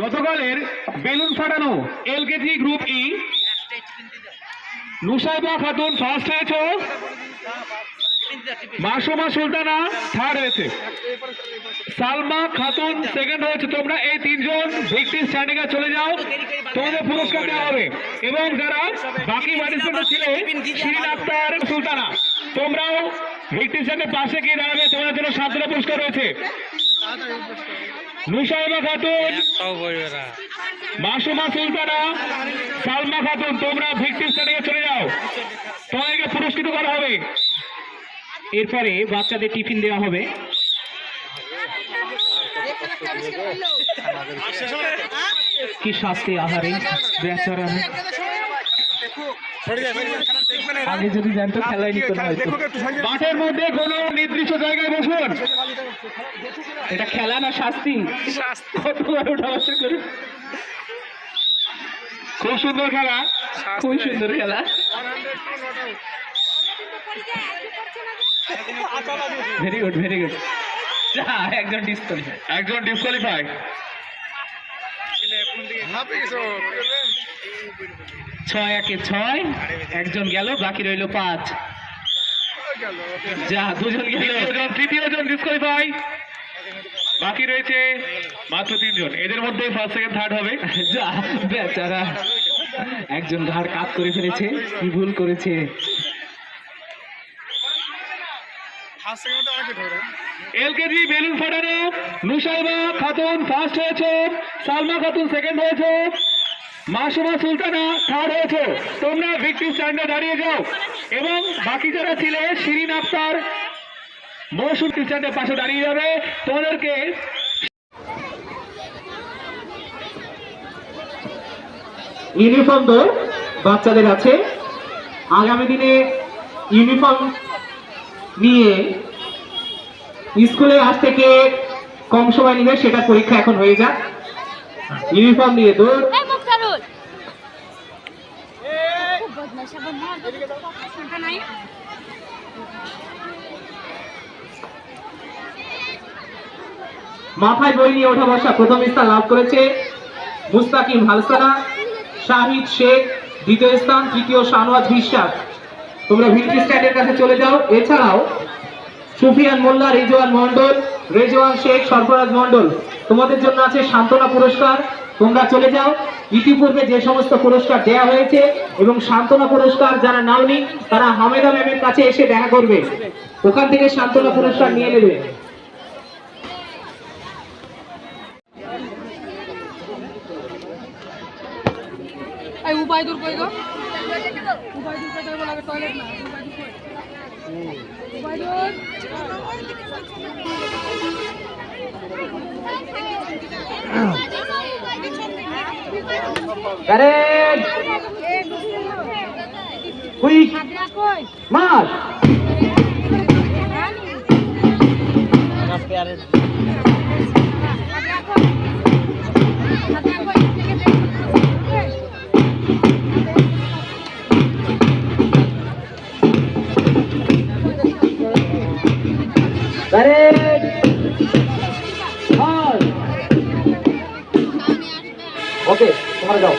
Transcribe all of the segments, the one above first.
গতকালের বেলুন ফাটানো LKG group ই। নুসাইবা খাতুন ফার্স্ট হয়েছ। মাসুমা সুলতানা থার্ড হয়েছে। সালমা খাতুন সেকেন্ড হয়েছে। তোমরা এই তিনজন ভিক্টিম স্ট্যান্ডিং চলে যাও। তোমাদের পুরস্কার দেওয়া হবে। এবং যারা বাকি পার্টিসিপেন্ট ছিল, শিরিন আক্তার সুলতানা, তোমরাও ভিক্টিম স্ট্যান্ডের পাশে গিয়ে দাঁড়াবে। তোমাদের জন্য সাতটা পুরস্কার রয়েছে। নুসাইবা খাতুন। মাসুমা সুলতানা। সালমা খাতুন তোমরা ভিক্টিম স্ট্যান্ডিং চলে যাও। তোমাদেরকে পুরস্কৃত করা হবে। এরপরে বাচ্চাদের টিফিন দেওয়া হবে। কি শাস্তি আহারে। বেচারা। আগে যদি জানতো খেলায় নিত না মাঠের মধ্যে কোনো নির্দিষ্ট জায়গায় বসুন। এটা খেলা না শাস্তি? খুব সুন্দর খেলা। খুব সুন্দর খেলা। ভেরি গুড ভেরি গুড একজন ডিসকোয়ালিফাই একজন ডিসকোয়ালিফাই ছয় একে ছয়। একজন গেল বাকি রইল পাঁচ। যা দুজন গেল। তৃতীয় জন ডিসকোয়ালিফাই বাকি রয়েছে মাত্র তিনজন। এদের মধ্যে ফার্স্ট সেকেন্ড থার্ড হবে। যা বেচারা। একজন ঘাড় কাত করে ফেলেছে কি ভুল করেছে? এলকেজি বেলুন ফাটানো নুসাইবা খাতুন ফার্স্ট হয়েছে সালমা খাতুন সেকেন্ড হয়েছে। মাসুমা সুলতানা থার্ড হয়েছে। তোমরা ভিক্টিম স্ট্যান্ডে দাঁড়িয়ে যাও। এবং বাকি যারা ছিলে, শিরিন আক্তার, মৌসুম স্ট্যান্ডের পাশে দাঁড়িয়ে যাবে। তোমাদেরকে ইউনিফর্ম তো বাচ্চাদের আছে। আগামী দিনে ইউনিফর্ম নিয়ে স্কুলে আজ থেকে কম সময় নিবে সেটা পরীক্ষা এখন হয়ে যাক। ইউনিফর্ম নিয়ে দৌড়। মাথায় বই নিয়ে ওঠা বসা প্রথম স্থান লাভ করেছে মুস্তাকিম হালসানা, শাহিদ শেখ, দ্বিতীয় স্থান তৃতীয় শাহনওয়াজ বিশ্বাস তোমরা ভিক্টি স্ট্যান্ডের কাছে চলে যাও। এছাড়াও সুফিয়ান মোল্লা, রেজওয়ান মন্ডল রেজওয়ান শেখ, সরফরাজ মন্ডল তোমাদের জন্য আছে সান্ত্বনা পুরস্কার। তোমরা চলে যাও। ইতিপূর্বে যে সমস্ত পুরস্কার দেয়া হয়েছে এবং সান্ত্বনা পুরস্কার যারা নাওনি, তারা হামেদা ম্যামের কাছে এসে দেখা করবে। ওখান থেকে সান্ত্বনা পুরস্কার নিয়ে নেবে। উবাইদুর কই গো যাব লাগে টয়লেট না। উবাইদুর কই Ubaidur Correct. Quick. March. Correct. ওকে তোমরা যাও।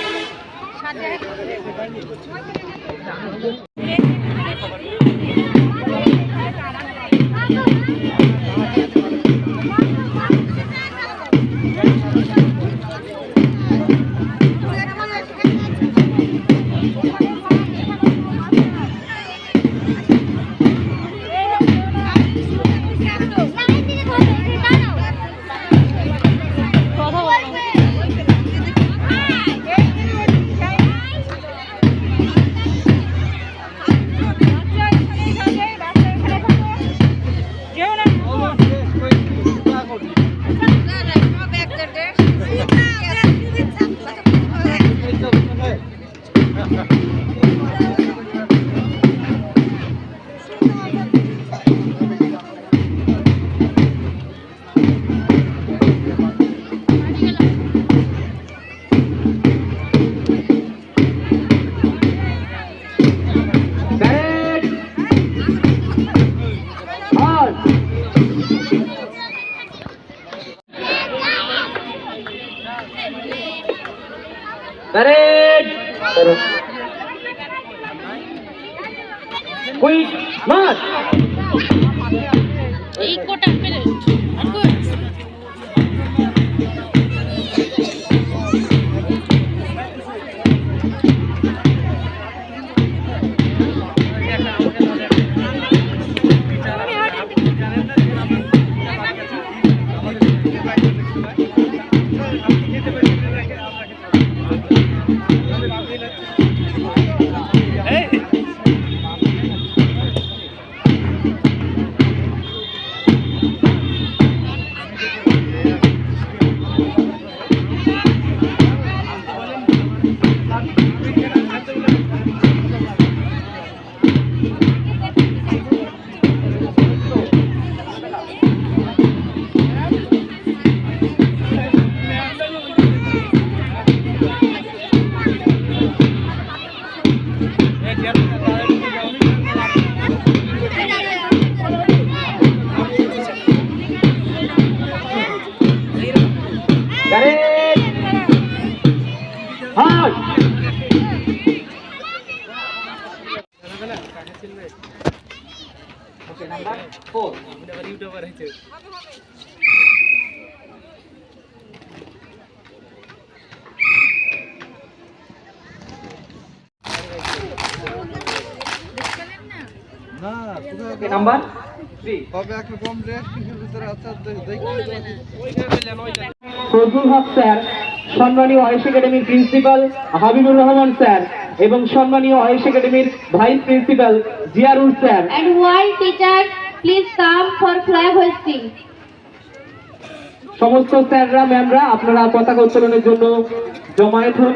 কুইক মার্চ এই কোটা পেরে না কোথায় নাম্বার ফজলুল হক স্যার সম্মানীয় আয়েশ একাডেমির প্রিন্সিপাল হাবিবুর রহমান স্যার এবং সম্মানীয় আয়েশ একাডেমির vice principal Ziarul sir and Y teacher please come for flag hoisting সমস্ত স্যাররা ম্যামরা আপনারা পতাকা উত্তোলনের জন্য জমায়েত হন।